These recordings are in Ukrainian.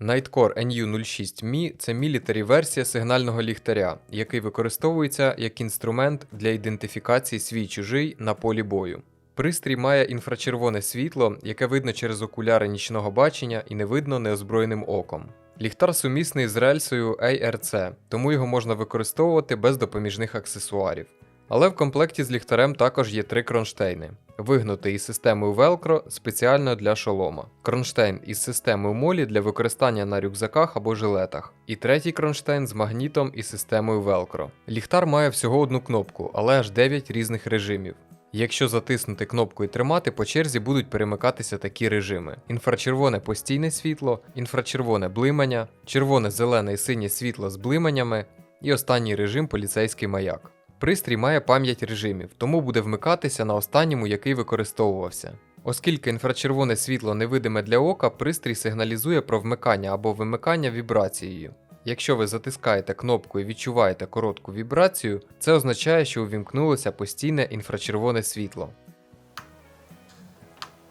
Nightcore NU06 Mi це мілітарі версія сигнального ліхтаря, який використовується як інструмент для ідентифікації свій чужий на полі бою. Пристрій має інфрачервоне світло, яке видно через окуляри нічного бачення і не видно неозброєним оком. Ліхтар сумісний з рельсою ARC, тому його можна використовувати без допоміжних аксесуарів. Але в комплекті з ліхтарем також є три кронштейни, вигнутий із системою Velcro спеціально для шолома, кронштейн із системою молі для використання на рюкзаках або жилетах, і третій кронштейн з магнітом і системою Velcro. Ліхтар має всього одну кнопку, але аж 9 різних режимів. Якщо затиснути кнопку і тримати, по черзі будуть перемикатися такі режими: інфрачервоне постійне світло, інфрачервоне блимання, червоне, зелене і синє світло з блиманнями, і останній режим поліцейський маяк. Пристрій має пам'ять режимів, тому буде вмикатися на останньому, який використовувався. Оскільки інфрачервоне світло невидиме для ока, пристрій сигналізує про вмикання або вимикання вібрацією. Якщо ви затискаєте кнопку і відчуваєте коротку вібрацію, це означає, що увімкнулося постійне інфрачервоне світло.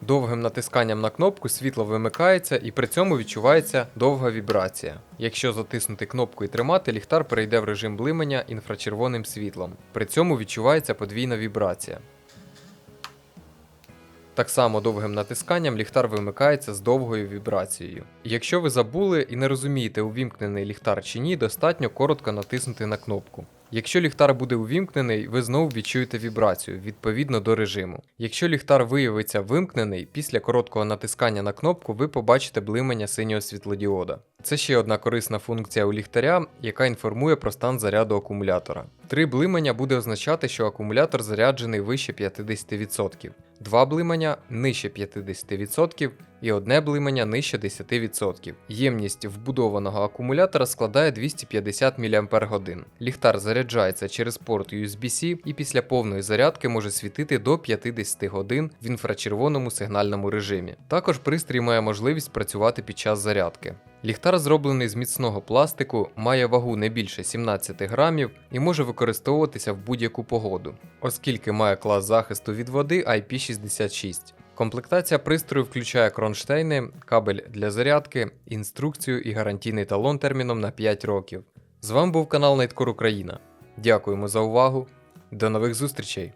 Довгим натисканням на кнопку світло вимикається і при цьому відчувається довга вібрація. Якщо затиснути кнопку і тримати, ліхтар перейде в режим блимання інфрачервоним світлом. При цьому відчувається подвійна вібрація. Так само довгим натисканням ліхтар вимикається з довгою вібрацією. Якщо ви забули і не розумієте, увімкнений ліхтар чи ні, достатньо коротко натиснути на кнопку. Якщо ліхтар буде увімкнений, ви знову відчуєте вібрацію відповідно до режиму. Якщо ліхтар виявиться вимкнений, після короткого натискання на кнопку ви побачите блимання синього світлодіода. Це ще одна корисна функція у ліхтаря, яка інформує про стан заряду акумулятора. Три блимання буде означати, що акумулятор заряджений вище 50%, два блимання нижче 50% і одне блимання нижче 10%. Ємність вбудованого акумулятора складає 250 мАч. Ліхтар заряджається через порт USB-C і після повної зарядки може світити до 50 годин в інфрачервоному сигнальному режимі. Також пристрій має можливість працювати під час зарядки. Ліхтар зроблений з міцного пластику, має вагу не більше 17 грамів і може використовуватися в будь-яку погоду, оскільки має клас захисту від води IP66. Комплектація пристрою включає кронштейни, кабель для зарядки, інструкцію і гарантійний талон терміном на 5 років. З вами був канал Найткор Україна. Дякуємо за увагу. До нових зустрічей!